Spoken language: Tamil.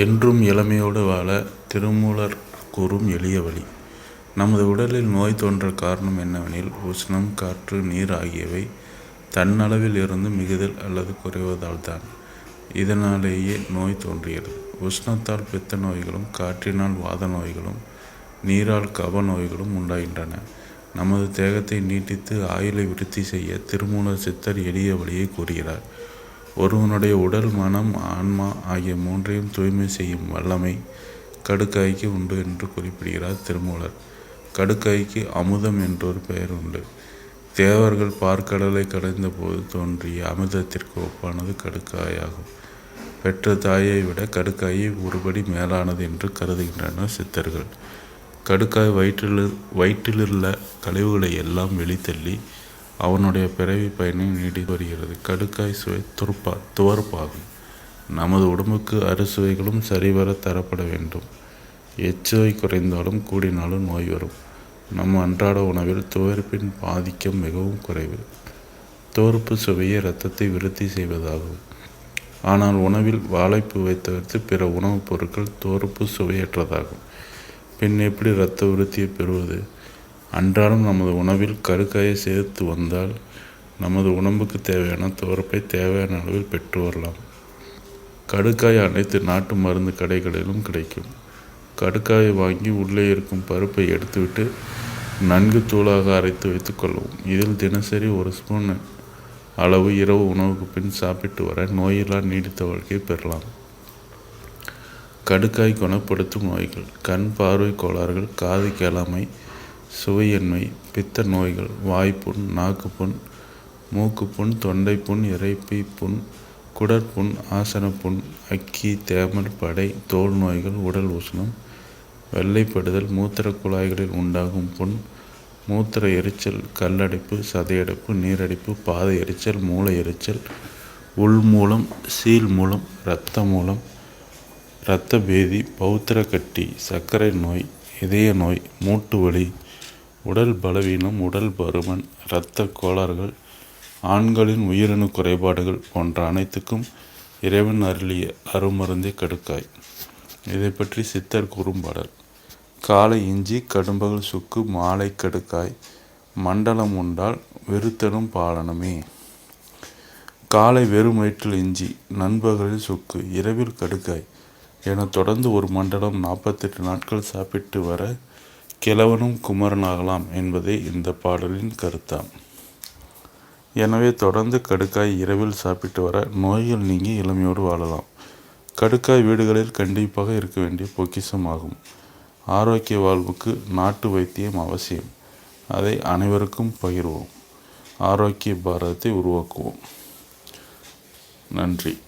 என்றும் இளமையோடு வாழ திருமூலர் கூறும் எளிய வழி. நமது உடலில் நோய் தோன்ற காரணம் என்னவெனில் உஷ்ணம் காற்று நீர் ஆகியவை தன்னளவில் இருந்து மிகுதல் அல்லது குறைவதால் தான் இதனாலேயே நோய் தோன்றுகிறது உஷ்ணத்தால் பித்த நோய்களும் காற்றினால் வாத நோய்களும் நீரால் கப நோய்களும் உண்டாகின்றன. நமது தேகத்தை நீட்டித்து ஆயுளை விருத்தி செய்ய திருமூலர் சித்தர் எளிய வழியை கூறுகிறார். ஒருவனுடைய உடல் மனம் ஆன்மா ஆகிய மூன்றையும் தூய்மை செய்யும் வல்லமை கடுக்காய்க்கு உண்டு என்று குறிப்பிடுகிறார் திருமூலர். கடுக்காய்க்கு அமுதம் என்றொரு பெயர் உண்டு. தேவர்கள் பார்க்கடலை கடைந்த போது தோன்றிய அமிர்தத்திற்கு ஒப்பானது கடுக்காயாகும் பெற்ற தாயை விட கடுக்காயை ஒருபடி மேலானது என்று கருதுகின்றனர் சித்தர்கள். கடுக்காய் வயிற்றில் வயிற்றிலுள்ள கழிவுகளை எல்லாம் வெளித்தள்ளி அவனுடைய பிறவி பயனை நீடித்து வருகிறது கடுக்காய் சுவை துருப்பா துவர்ப்பாகும். நமது உடம்புக்கு அறுசுவைகளும் சரிவர தரப்பட வேண்டும். எச்சுவை குறைந்தாலும் கூடினாலும் நோய் வரும். நம் அன்றாட உணவில் துவர்ப்பின் பாதிக்கம் மிகவும் குறைவு. துவர்ப்பு சுவையை இரத்தத்தை விருத்தி செய்வதாகும். ஆனால் உணவில் வாழைப்பூவை தவிர்த்து பிற உணவுப் பொருட்கள் துவர்ப்பு சுவையற்றதாகும். பின் எப்படி இரத்த விருத்தியை பெறுவது? அன்றாடம் நமது உணவில் கருக்காயை சேர்த்து வந்தால் நமது உடம்புக்கு தேவையான துவரப்பை தேவையான அளவில் பெற்று வரலாம். கடுக்காய் அனைத்து நாட்டு மருந்து கடைகளிலும் கிடைக்கும். கடுக்காயை வாங்கி உள்ளே இருக்கும் பருப்பை எடுத்துவிட்டு நன்கு தூளாக அரைத்து வைத்துக்கொள்ளவும் இதில் தினசரி ஒரு ஸ்பூன் அளவு இரவு உணவுக்கு பின் சாப்பிட்டு வர நோயில்லா நீடித்த வாழ்க்கை பெறலாம். கடுக்காய் குணப்படுத்தும் நோய்கள். கண் பார்வை கோளாறுகள் காது கேளாமை சுவையின்மை பித்த நோய்கள் வாய்ப்புண் நாக்குப்புண் மூக்குப்புண் தொண்டைப்புண் இறைப்பை புண் குடற்புண் ஆசனப்புண் அக்கி தேமல் படை தோல் நோய்கள் உடல் உஷ்ணம் வெள்ளைப்படுதல் மூத்திர குழாய்களில் உண்டாகும் புண் மூத்திர எரிச்சல் கல்லடைப்பு சதையடைப்பு நீரடைப்பு பாத எரிச்சல் மூளை எரிச்சல் உள் மூலம் சீல் மூலம் இரத்த மூலம் இரத்த பேதி பௌத்திர கட்டி சர்க்கரை நோய் இதய நோய் மூட்டு வலி உடல் பலவீனம் உடல் பருமன் இரத்த கோளாறுகள் ஆண்களின் உயிரணு குறைபாடுகள் போன்ற அனைத்துக்கும் இறைவன் அருளிய அருமருந்தே கடுக்காய். இதை பற்றி சித்தர் குறும்பாடல் காலை இஞ்சி கடும்பகல் சுக்கு மாலை கடுக்காய் மண்டலம் உண்டால் வெறுத்தலும் பாலனமே. காலை வெறும் வயிற்றில் இஞ்சி நண்பகலில் சுக்கு இரவில் கடுக்காய் என தொடர்ந்து ஒரு மண்டலம் நாற்பத்தெட்டு நாட்கள் சாப்பிட்டு வர கிழவனும் குமரனாகலாம் என்பதே இந்த பாடலின் கருத்தாம். எனவே தொடர்ந்து கடுக்காய் இரவில் சாப்பிட்டு வர நோய்கள் நீங்கி இளமையோடு வாழலாம். கடுக்காய் வீடுகளில் கண்டிப்பாக இருக்க வேண்டிய பொக்கிசமாகும் ஆரோக்கிய வாழ்வுக்கு நாட்டு வைத்தியம் அவசியம். அதை அனைவருக்கும் பகிர்வோம். ஆரோக்கிய பாரதத்தை உருவாக்குவோம். நன்றி.